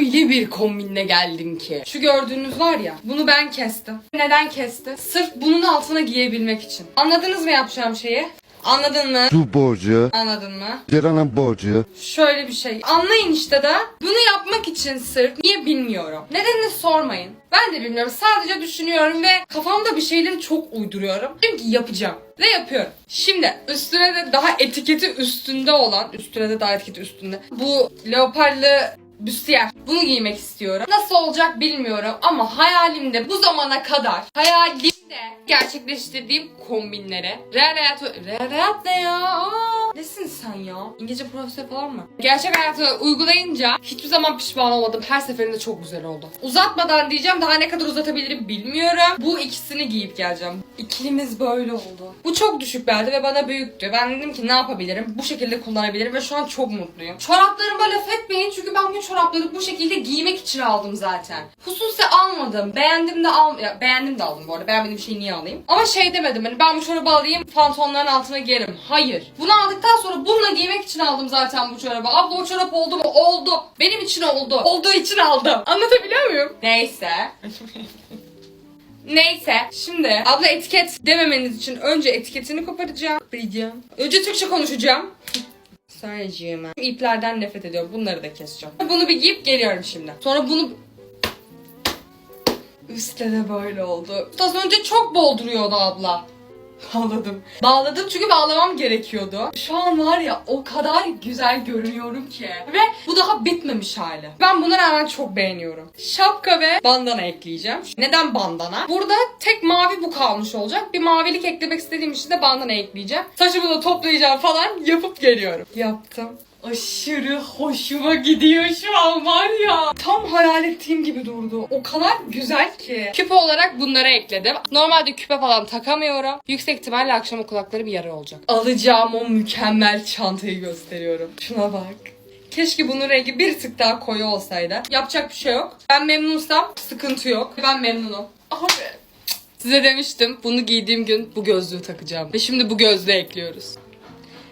Öyle bir kombinle geldim ki. Şu gördüğünüz var ya bunu ben kestim. Neden kestim? Sırf bunun altına giyebilmek için. Anladınız mı yapacağım şeyi? Anladın mı? Su borcu, Anladın mı? Ceren'in borcu, Şöyle bir şey. Anlayın işte da bunu yapmak için sırf niye bilmiyorum. Nedenini sormayın. Ben de bilmiyorum. Sadece düşünüyorum ve kafamda bir şeyleri çok uyduruyorum. Diyorum ki yapacağım. Ve yapıyorum. Şimdi üstüne de daha etiketi üstünde olan, üstüne de daha etiketi üstünde. Bu leoparlı büstiyer. Bunu giymek istiyorum. Nasıl olacak bilmiyorum ama hayalimde bu zamana kadar hayalimde gerçekleştirdiğim kombinlere real hayatı... Real hayat ne ya? Aa, sen ya? İngilizce profesör falan mı? Gerçek hayatı uygulayınca hiçbir zaman pişman olmadım. Her seferinde çok güzel oldu. Uzatmadan diyeceğim daha ne kadar uzatabilirim bilmiyorum. Bu ikisini giyip geleceğim. İkilimiz böyle oldu. Bu çok düşük beldi ve bana büyüktü. Ben dedim ki ne yapabilirim? Bu şekilde kullanabilirim ve şu an çok mutluyum. Çoraplarıma laf etmeyin çünkü ben bu çorapları bu şekilde giymek için aldım zaten. Hususi almadım. Beğendim de al ya, beğendim de aldım bu arada. Beğenmediğim şeyi niye alayım? Ama şey demedim hani ben bu çorabı alayım pantolonların altına giyerim. Hayır. Bunu aldıktan sonra bununla giymek için aldım zaten bu çorabı. Abla o çorap oldu mu? Oldu. Benim için oldu. Olduğu için aldım. Anlatabiliyor muyum? Neyse. Neyse şimdi abla etiket dememeniz için önce etiketini koparacağım. Koparacağım. Önce Türkçe konuşacağım. Şu iplerden nefret ediyorum. Bunları da keseceğim. Bunu bir giyip geliyorum şimdi. Sonra bunu Üstte de böyle oldu. Az önce çok bol duruyordu abla. Bağladım. Bağladım çünkü bağlamam gerekiyordu. Şu an var ya o kadar güzel görünüyorum ki. Ve bu daha bitmemiş hali. Ben buna rağmen çok beğeniyorum. Şapka ve bandana ekleyeceğim. Neden bandana? Burada tek mavi bu kalmış olacak. Bir mavilik eklemek istediğim için de bandana ekleyeceğim. Saçımı da toplayacağım falan yapıp geliyorum. Yaptım. Aşırı hoşuma gidiyor şu an var ya. Tam hayal ettiğim gibi durdu. O kadar güzel ki. Küpe olarak bunları ekledim. Normalde küpe falan takamıyorum. Yüksek ihtimalle akşam kulakları bir yara olacak. Alacağım o mükemmel çantayı gösteriyorum. Şuna bak. Keşke bunun rengi bir tık daha koyu olsaydı. Yapacak bir şey yok. Ben memnunsam sıkıntı yok. Ben memnunum. Abi. Size demiştim bunu giydiğim gün bu gözlüğü takacağım. Ve şimdi bu gözlüğü ekliyoruz.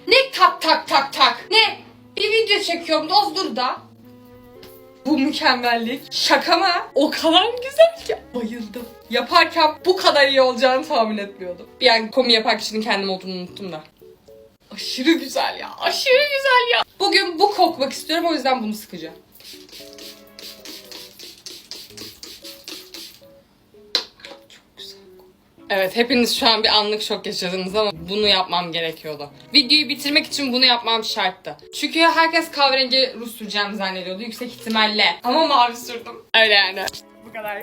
Ne tak tak tak tak? Ne? Bir video çekiyorum Dozdur da. Bu mükemmellik. Şaka mı? O kadar güzel ki. Bayıldım. Yaparken bu kadar iyi olacağını tahmin etmiyordum. Bir an komi yapan kişinin kendim olduğunu unuttum da. Aşırı güzel ya. Aşırı güzel ya. Bugün bu kokmak istiyorum o yüzden bunu sıkacağım. Evet hepiniz şu an bir anlık şok yaşadınız ama bunu yapmam gerekiyordu. Videoyu bitirmek için bunu yapmam şarttı. Çünkü herkes kahverengi ruj süreceğimi zannediyordu yüksek ihtimalle. Ama mavi sürdüm. Öyle yani. Bu kadar.